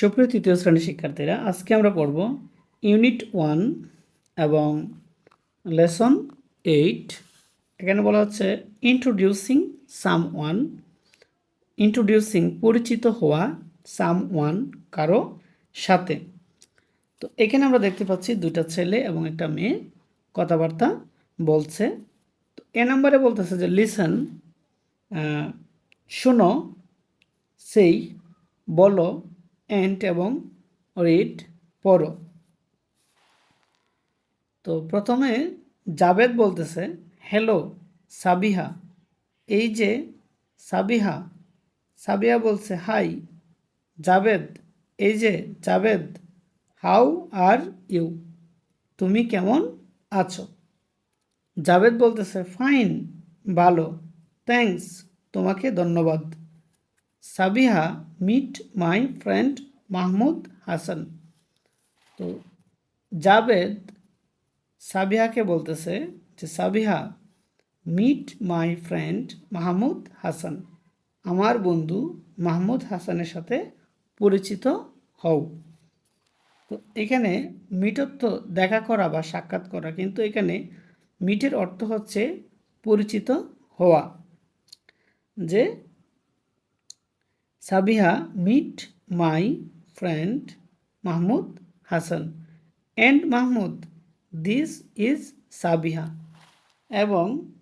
সুপ্রিয় তৃতীয় শ্রেণির শিক্ষার্থীরা, আজকে আমরা পড়ব ইউনিট ওয়ান এবং লেসন এইট। এখানে বলা হচ্ছে ইন্ট্রোডিউসিং সাম ওয়ান ইন্ট্রোডিউসিং পরিচিত হওয়া সাম ওয়ান কারও সাথে। তো এখানে আমরা দেখতে পাচ্ছি দুটা ছেলে এবং একটা মেয়ে কথাবার্তা বলছে। তো এ নাম্বারে বলতেছে যে, লিসন শোনো, সেই, বলো এন্ড এবং রিড পড়ো। তো প্রথমে জাবেদ বলতেছে হ্যালো সাবিহা। এই যে সাবিহা সাবিহা বলছে হাই জাবেদ এই যে জাবেদ হাউ আর ইউ তুমি কেমন আছো? জাবেদ বলতেছে ফাইন ভালো। থ্যাঙ্কস তোমাকে ধন্যবাদ। Sabiha, meet my friend Mahmud Hasan. তো জাবেদ সাবিহাকে বলতেছে যে, Sabiha, meet my friend Mahmud Hasan, আমার বন্ধু মাহমুদ হাসানের সাথে পরিচিত হও। তো এখানে মিট অর্থ দেখা করা বা সাক্ষাৎ করা, কিন্তু এখানে মিটের অর্থ হচ্ছে পরিচিত হওয়া। যে Sabiha, meet, my, friend, Mahmud, Hasan. And Mahmud, this is Sabiha. এবং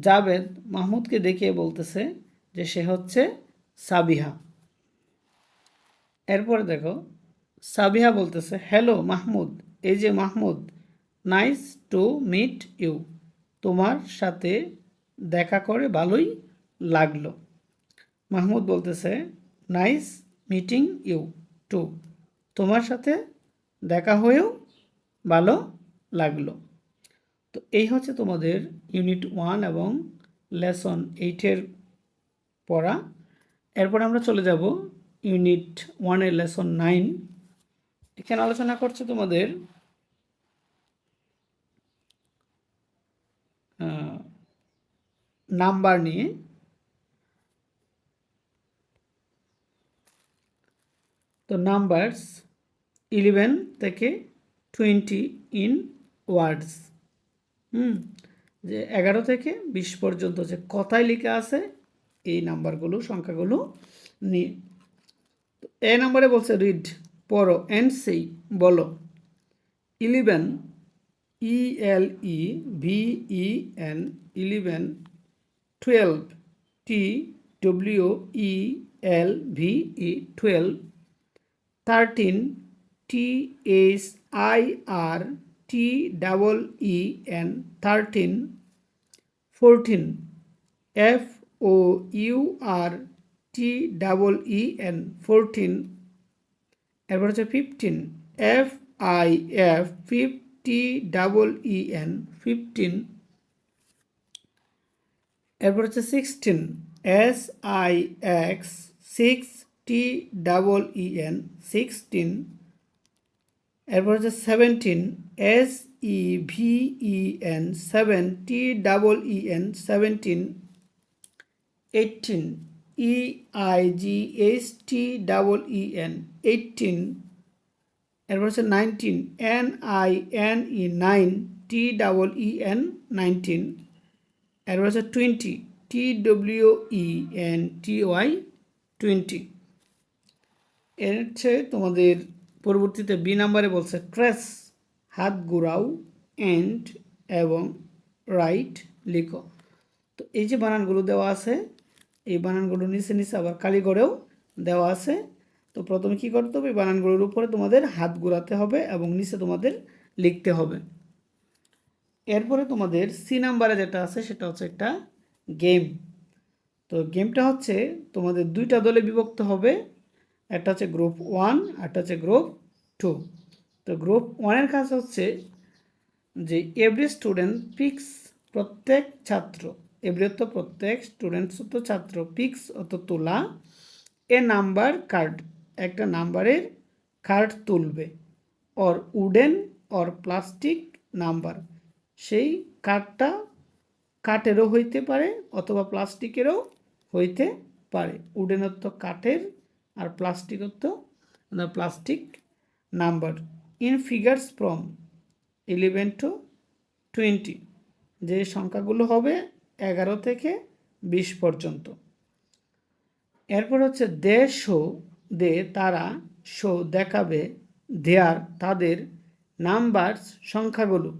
জাবেদ মাহমুদকে দেখিয়ে বলতেছে যে সে হচ্ছে সাবিহা। এরপরে দেখো, সাবিহা বলতেছে, হ্যালো মাহমুদ, এই যে Mahmud, nice to meet you. তোমার সাথে দেখা করে ভালোই লাগল। মাহমুদ বলতেছে নাইস মিটিং ইউ টু তোমার সাথে দেখা হয়েও ভালো লাগল। তো এই হচ্ছে তোমাদের ইউনিট ওয়ান এবং লেসন এইটের পড়া। এরপর আমরা চলে যাব ইউনিট ওয়ানের লেসন নাইন এখানে আলোচনা করছে তোমাদের নাম্বার নিয়ে। তো নাম্বারস ইলেভেন থেকে টোয়েন্টি ইন ওয়ার্ডস হুম, যে এগারো থেকে বিশ পর্যন্ত যে কথায় লেখা আছে, এই নাম্বারগুলো, সংখ্যাগুলো নিয়ে তো এ নাম্বারে বলছে রিড পড়ো অ্যান্ড সেই বলো। Eleven E L E V E N eleven twelve T W E L V E twelve thirteen T S I R T double E N thirteen fourteen F O U R T double E N fourteen এরপর হচ্ছে fifteen F I F fifty double E N fifteen এরপর হচ্ছে sixteen S I X six T double E N sixteen এরপর হচ্ছে seventeen S E V E N seven T double E N seventeen eighteen E I G H T double E N eighteen এরপর হচ্ছে nineteen N I N E nine T double E N nineteen এরপর হচ্ছে twenty T W E N T Y twenty এর হচ্ছে তোমাদের পরবর্তীতে B নাম্বারে বলছে ট্রেস, হাত ঘুরাও, এন্ড এবং রাইট লিখো। তো এই যে বানানগুলো দেওয়া আছে, এই বানানগুলো নিচে নিচে আবার কালীগড়েও দেওয়া আছে। তো প্রথমে কী করতে হবে? এই বানানগুলোর উপরে তোমাদের হাত ঘুরাতে হবে এবং নিচে তোমাদের লিখতে হবে। এরপরে তোমাদের সি নাম্বারে যেটা আছে সেটা হচ্ছে একটা গেম। তো গেমটা হচ্ছে তোমাদের দুইটা দলে বিভক্ত হবে। একটা হচ্ছে গ্রুপ ওয়ান একটা হচ্ছে গ্রুপ টু তো গ্রুপ ওয়ানের কাজ হচ্ছে যে এভরি স্টুডেন্ট পিক্স প্রত্যেক ছাত্র এভরি অর্থ প্রত্যেক স্টুডেন্টস অত ছাত্র পিক্স অত তোলা এ নাম্বার কার্ড একটা নাম্বারের কার্ড তুলবে or wooden or plastic number সেই কার্ডটা কাঠেরও হইতে পারে অথবা প্লাস্টিকেরও হইতে পারে। উডেন অর্থ কাঠের আর plastic the plastic number. In figures from 11 to 20 যে সংখ্যাগুলো হবে এগারো থেকে বিশ পর্যন্ত। এরপর হচ্ছে দে শো, দে তারা শো দেখাবে দেয়ার তাদের নাম্বারস সংখ্যাগুলো।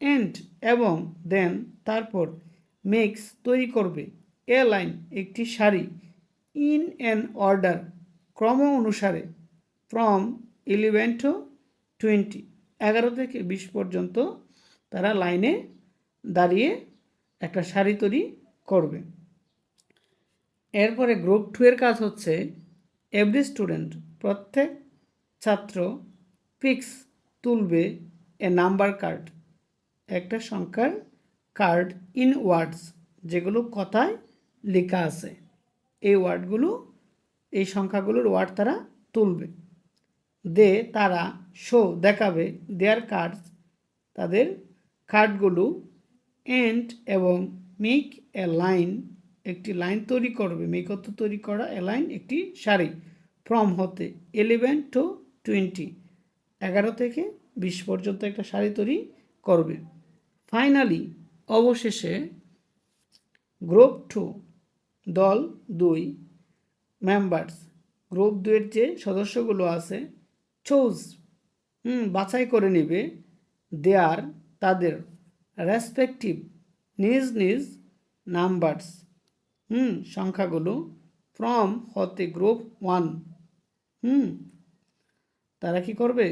এন্ড এবং দেন তারপর মেক্স তৈরি করবে। এ লাইন একটি শাড়ি। In an order. ক্রম অনুসারে ফ্রম ইলেভেন টু টোয়েন্টি এগারো থেকে বিশ পর্যন্ত তারা লাইনে দাঁড়িয়ে একটা সারি তৈরি করবে। এরপরে গ্রুপ টু এর কাজ হচ্ছে এভরি স্টুডেন্ট প্রত্যেক ছাত্র পিক্স তুলবে এ নাম্বার কার্ড একটা সংখ্যার কার্ড ইন ওয়ার্ডস যেগুলো কথায় লেখা আছে। এই ওয়ার্ডগুলো এই সংখ্যাগুলোর ওয়ার্ড তারা তুলবে। দে তারা, শো দেখাবে, দেয়ার কার্ডস, তাদের কার্ডগুলো, এন্ড এবং মেক এ লাইন, একটি লাইন তৈরি করবে। মেক অর্থ তৈরি করা, এ লাইন একটি সারি। ফ্রম হতে ইলেভেন টু টোয়েন্টি, এগারো থেকে বিশ পর্যন্ত একটা সারি তৈরি করবে। ফাইনালি, অবশেষে, গ্রুপ টু, দল দুই মেম্বার্স গ্রুপ দুয়ের যে সদস্যগুলো আছে চোজ হুম, বাছাই করে নেবে। দেয়ার তাদের রেসপেক্টিভ নিজ নিজ নাম্বারস হুম, সংখ্যাগুলো ফ্রম হতে গ্রুপ ওয়ান হুম। তারা কি করবে?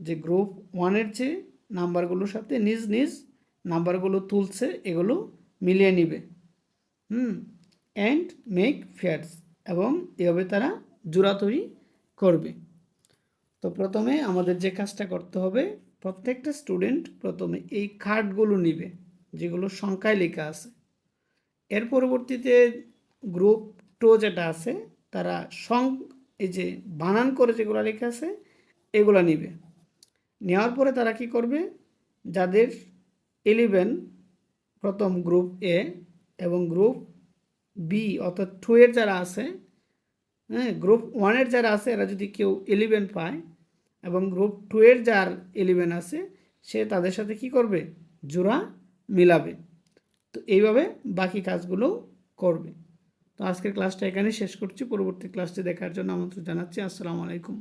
যে গ্রুপ ওয়ানের যে নাম্বারগুলোর সাথে নিজ নিজ নাম্বারগুলো তুলছে, এগুলো মিলিয়ে নিবে। হুম অ্যান্ড মেক ফেয়ার্স এবং এভাবে তারা জোড়া তৈরি করবে। তো প্রথমে আমাদের যে কাজটা করতে হবে, প্রত্যেকটা স্টুডেন্ট প্রথমে এই কার্ডগুলো নিবে, যেগুলো সংখ্যায় লেখা আছে। এর পরবর্তীতে গ্রুপ টু যেটা আছে, তারা সং, এই যে বানান করে যেগুলো লেখা আছে, এগুলো নিবে। নেওয়ার পরে তারা কি করবে, যাদের ইলেভেন প্রথম গ্রুপ এ এবং গ্রুপ বি অর্থাৎ টু এর যারা আছে হ্যাঁ গ্রুপ ওয়ানের যারা আছে, এরা যদি কেউ ইলেভেন পায় এবং গ্রুপ টু এর যার ইলেভেন আছে, সে তাদের সাথে কি করবে? জোড়া মিলাবে। তো এইভাবে বাকি কাজগুলো করবে। তো আজকের ক্লাসটা এখানে শেষ করছি। পরবর্তী ক্লাসটি দেখার জন্য আমন্ত্রণ জানাচ্ছি। আসসালামু আলাইকুম।